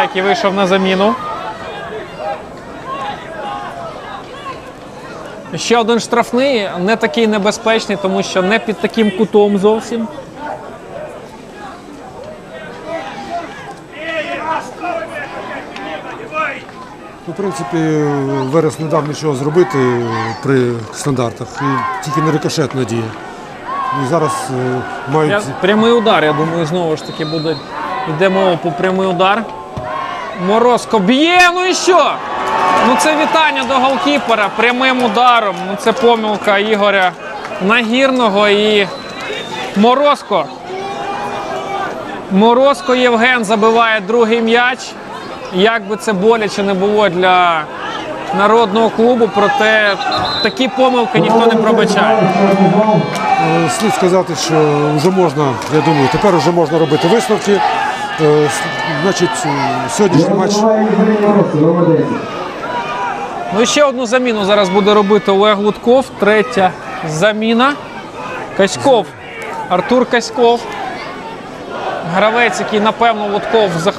який вийшов на заміну. Ще один штрафний, не такий небезпечний, тому що не під таким кутом зовсім. Ну, в принципі, Верес не дав нічого зробити при стандартах. І тільки не рикошет надія. І зараз е, мають. Прямий удар, я думаю, знову ж таки буде. Йде мова по прямий удар. Морозко б'є, ну і що? Ну це вітання до голкіпера прямим ударом. Ну це помилка Ігоря Нагірного і Морозко. Морозко Євген забиває другий м'яч. Як би це боляче не було для народного клубу, проте такі помилки ніхто не пробачає. Е, Слід сказати, що вже можна, я думаю, тепер вже можна робити висновки. Е, Значить, е, сьогоднішній матч Ну і ще одну заміну зараз буде робити Олег Лутков. Третя заміна. Каськов. Артур Каськов. Гравець, який, напевно, Лутков захватив.